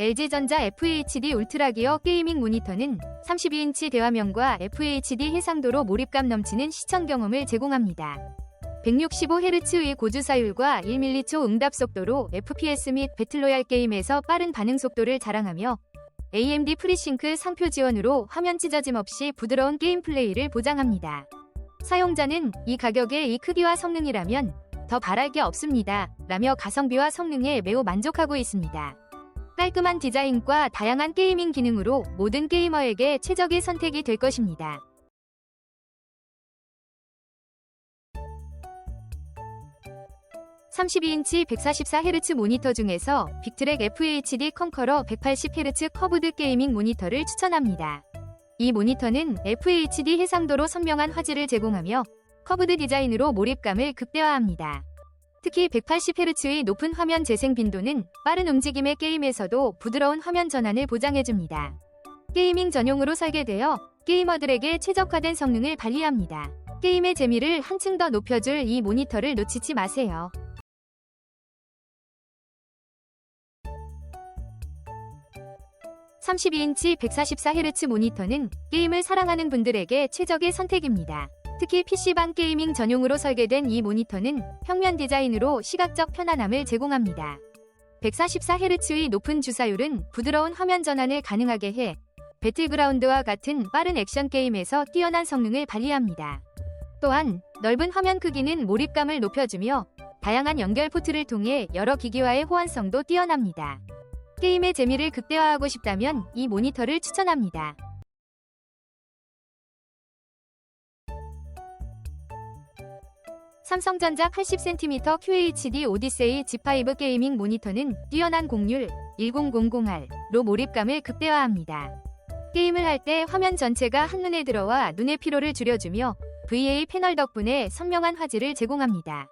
LG전자 FHD 울트라기어 게이밍 모니터는 32인치 대화면과 FHD 해상도로 몰입감 넘치는 시청 경험을 제공합니다. 165Hz의 고주사율과 1m초 응답 속도로 FPS 및 배틀로얄 게임에서 빠른 반응 속도를 자랑하며 AMD 프리싱크 상표 지원으로 화면 찢어짐 없이 부드러운 게임 플레이를 보장합니다. 사용자는 이 가격에 이 크기와 성능이라면 더 바랄 게 없습니다. 라며 가성비와 성능에 매우 만족하고 있습니다. 깔끔한 디자인과 다양한 게이밍 기능으로 모든 게이머에게 최적의 선택이 될 것입니다. (32인치 144Hz) 모니터 중에서 빅트랙 FHD 컨커러 180Hz 커브드 게이밍 모니터를 추천합니다. 이 모니터는 FHD 해상도로 선명한 화질을 제공하며 커브드 디자인으로 몰입감을 극대화합니다. 특히 180Hz의 높은 화면 재생 빈도는 빠른 움직임의 게임에서도 부드러운 화면 전환을 보장해줍니다. 게이밍 전용으로 설계되어 게이머들에게 최적화된 성능을 발휘합니다. 게임의 재미를 한층 더 높여줄 이 모니터를 놓치지 마세요. (32인치 144Hz) 모니터는 게임을 사랑하는 분들에게 최적의 선택입니다. 특히 PC방 게이밍 전용으로 설계된 이 모니터는 평면 디자인으로 시각적 편안함을 제공합니다. 144Hz의 높은 주사율은 부드러운 화면 전환을 가능하게 해 배틀그라운드와 같은 빠른 액션 게임에서 뛰어난 성능을 발휘합니다. 또한 넓은 화면 크기는 몰입감을 높여주며 다양한 연결 포트를 통해 여러 기기와의 호환성도 뛰어납니다. 게임의 재미를 극대화하고 싶다면 이 모니터를 추천합니다. 삼성전자 80cm QHD 오디세이 G5 게이밍 모니터는 뛰어난 공률 1000R로 몰입감을 극대화합니다. 게임을 할 때 화면 전체가 한눈에 들어와 눈의 피로를 줄여주며 VA 패널 덕분에 선명한 화질을 제공합니다.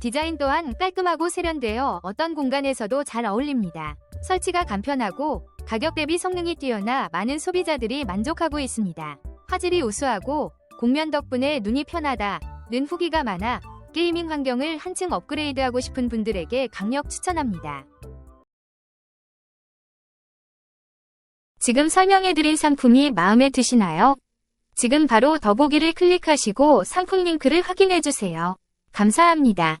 디자인 또한 깔끔하고 세련되어 어떤 공간에서도 잘 어울립니다. 설치가 간편하고 가격 대비 성능이 뛰어나 많은 소비자들이 만족하고 있습니다. 화질이 우수하고 공면 덕분에 눈이 편하다. 는 후기가 많아 게이밍 환경을 한층 업그레이드하고 싶은 분들에게 강력 추천합니다. 지금 설명해드린 상품이 마음에 드시나요? 지금 바로 더보기를 클릭하시고 상품 링크를 확인해주세요. 감사합니다.